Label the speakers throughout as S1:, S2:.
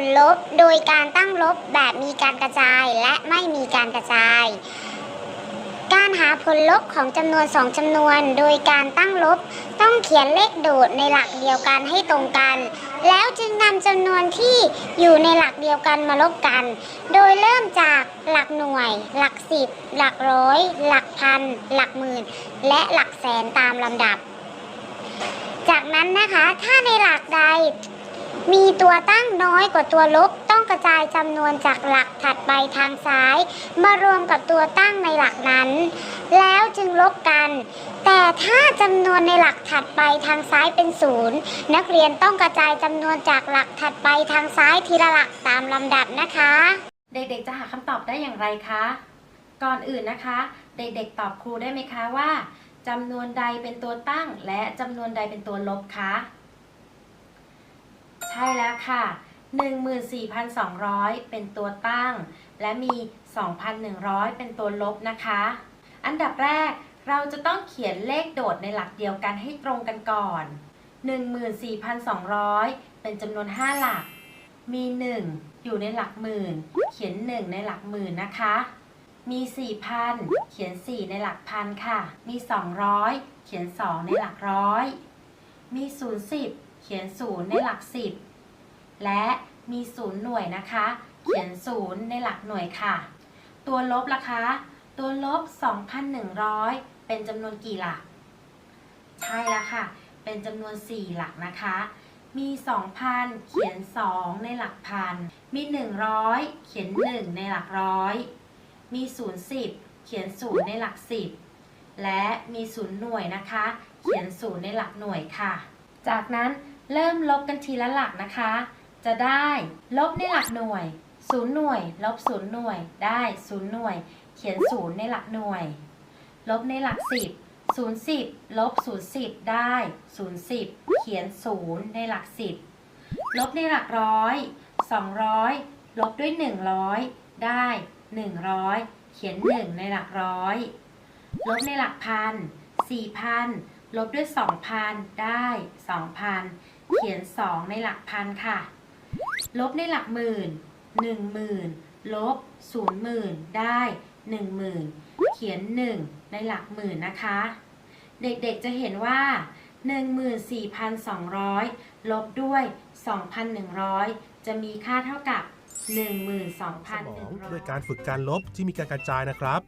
S1: ลลบ โดยการตั้งลบแบบมีการกระจายและไม่มีการกระจาย การหาผลลบของจำนวนสองจำนวน โดยการตั้งลบ ต้องเขียนเลขโดดในหลักเดียวกันให้ตรงกัน แล้วจึงนำจำนวนที่อยู่ในหลักเดียวกันมาลบกัน โดยเริ่มจากหลักหน่วย หลักสิบ หลักร้อย หลักพัน หลักหมื่น และหลักแสนตามลำดับ จากนั้นนะคะ ถ้าในหลักใด มีตัวตั้งน้อยกว่าตัวลบ ต้องกระจายจำนวนจากหลักถัดไปทางซ้าย มารวมกับตัวตั้งในหลักนั้น แล้วจึงลบกัน แต่ถ้าจำนวนในหลักถัดไปทางซ้ายเป็นศูนย์นักเรียนต้องกระจายจำนวนจากหลักถัดไปทางซ้ายทีละหลักตามลำดับนะคะ
S2: เด็กๆจะหาคำตอบได้อย่างไรคะ ก่อนอื่นนะคะ เด็กๆตอบครูได้ไหมคะว่าจำนวนใดเป็นตัวตั้งและจำนวนใดเป็นตัวลบคะ ช่แล้วค่ะ 14,200 เป็นตัวตั้ง และมี 2,100 เป็นตัวลบนะคะ อันดับแรกเราจะต้องเขียนเลขโดดในหลักเดียวกันให้ตรงกันก่อน 14,200 เป็นจำนวน 5 หลัก มี 1 อยู่ในหลักหมื่น เขียน 1 ในหลักหมื่นนะคะ มี 4,000 เขียน 4 ในหลักพันค่ะ มี 200 เขียน 2 ในหลักร้อย มี 010 เขียน 0 ในหลัก 10 และมี0หน่วยนะคะ เขียน0ในหลักหน่วยค่ะ ตัวลบล่ะคะ ตัวลบ 2,100 เป็นจำนวนกี่หลัก ใช่แล้วค่ะ เป็นจำนวน 4 หลักนะคะ มี 2,000 เขียน 2 ในหลักพัน มี 100 เขียน 1 ในหลักร้อย มี 010 เขียน 0 ในหลัก 10 และมี 0 หน่วยนะคะ เขียน 0 ในหลักหน่วยค่ะ จากนั้นเริ่มลบกันทีละหลักนะคะ จะได้ลบในหลักหน่วย0หน่วย ลบ0หน่วย ได้0หน่วย เขียน0ในหลักหน่วย ลบในหลัก10 0 10ลบ0 10ได้0 10เขียน0ในหลัก10ลบในหลักร้อย200ลบด้วย100ได้100เขียน1ในหลักร้อย ลบในหลักพัน4,000ลบด้วย2,000ได้2,000เขียน2ในหลักพันค่ะ ลบในหลักหมื่น10,000ลบ0,000ได้10,000เขียน1ในหลักหมื่นนะคะ เด็กๆจะเห็นว่า14,200 ลบด้วย 2,100 จะมีค่าเท่ากับ
S3: สมอง
S2: 12,100
S3: ด้วยการฝึกการลบที่มีการกระจายนะครับ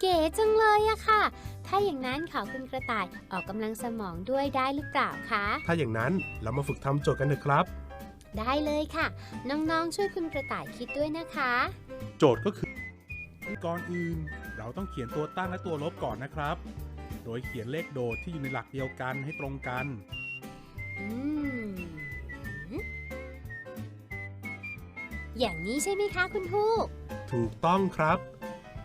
S4: เก๋จังเลยอะค่ะ ถ้าอย่างนั้นขอคุณกระต่ายออกกำลังสมองด้วยได้หรือเปล่าคะ
S3: ถ้าอย่างนั้นเรามาฝึกทำโจทย์กันเถอะครับ
S4: ได้เลยค่ะ น้องๆ ช่วยคุณกระต่ายคิดด้วยนะคะ
S3: โจทย์ก็คือ
S5: ก่อนอื่น เราต้องเขียนตัวตั้งและตัวลบก่อนนะครับ โดยเขียนเลขโดดที่อยู่ในหลักเดียวกันให้ตรงกัน
S4: อืม อย่างนี้ใช่ไหมคะคุณทูก
S3: ถูกต้องครับ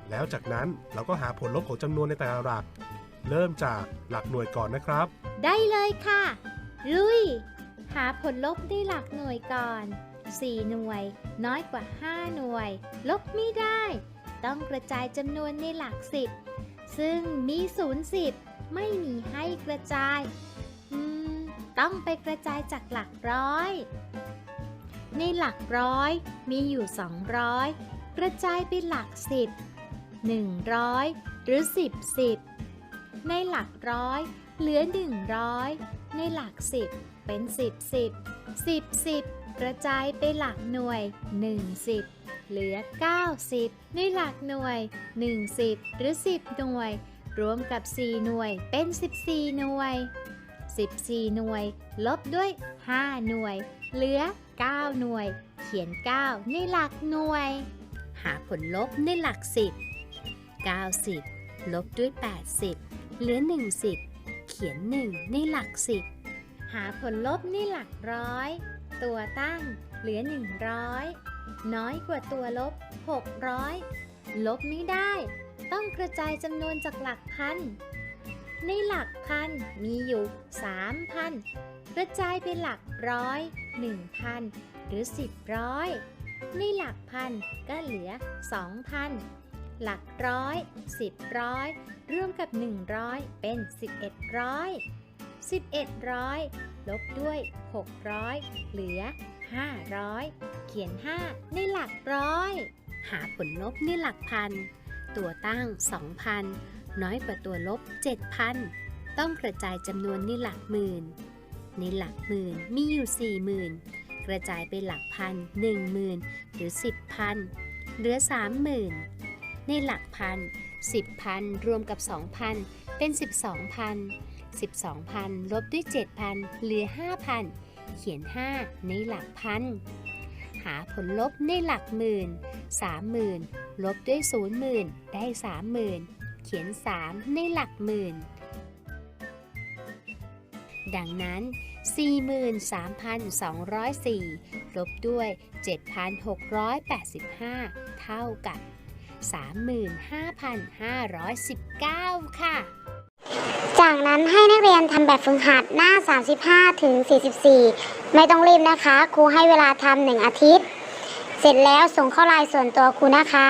S3: แล้วจากนั้นเราก็หาผลลบของจำนวนในแต่ละหลัก เริ่มจากหลักหน่วยก่อนนะครับ
S4: ได้เลยค่ะ ลุย หาผลลบได้หลักหน่วยก่อน 4 หน่วย น้อยกว่า 5 หน่วย ลบไม่ได้ ต้องกระจายจำนวนในหลัก 10 ซึ่งมี0 10ไม่มีให้กระจาย อืม ต้องไปกระจายจากหลักร้อย ในหลักร้อยมีอยู่ 200 กระจายไปหลัก 10 100 หรือ 10 10 ในหลักร้อยเหลือ 100 ในหลัก 10 เป็น 10 10 10 10 กระจายไปหลักหน่วย 10 เหลือ 90 ในหลักหน่วย 10 หรือ 10 หน่วย รวมกับ 4 หน่วยเป็น 14 หน่วย 14 หน่วย ลบด้วย 5 หน่วย เหลือ 9 หน่วย เขียน 9 ในหลักหน่วย หาผลลบในหลัก 10 90 ลบด้วย 80 เหลือ 10 เขียน 1 ในหลัก 10 หาผลลบในหลักร้อย ตัวตั้งเหลือ 100 น้อยกว่าตัวลบ 600 ลบไม่ได้ ต้องกระจายจำนวนจากหลักพัน ในหลักพันมีอยู่ 3,000 กระจายไปหลักร้อย 1,000 หรือ 10ร้อย ในหลักพันก็เหลือ 2,000 หลักร้อย 10ร้อย รวมกับ 100 เป็น 11ร้อย 11ร้อยลบด้วย 600 เหลือ
S6: 500 เขียน 5 ในหลักร้อย หาผลลบในหลักพัน ตัวตั้ง 2,000 น้อยกว่าตัวลบ 7,000 ต้องกระจายจำนวนในหลักหมื่น ในหลักหมื่นมีอยู่ 40,000 กระจายไปหลักพัน 10,000 หรือ 10,000 เหลือ 30,000 ในหลักพัน 10,000 รวมกับ 2,000 เป็น 12,000 12,000 ลบด้วย 7,000 เหลือ 5,000 เขียน 5 ในหลักพัน หาผลลบในหลักหมื่น 30,000 ลบด้วย 00,000ได้ 30,000 เขียน 3 ในหลักหมื่น ดังนั้น 43,204 ลบด้วย 7,685 เท่ากับ35,519 ค่ะ
S1: ยนทำแบบฝึกหัดหน้า 35 ถึง 44 ไม่ต้องรีบนะคะ ครูให้เวลาทำหนึ่งอาทิตย์ เสร็จแล้วส่งเข้าไลน์ส่วนตัวครูนะคะ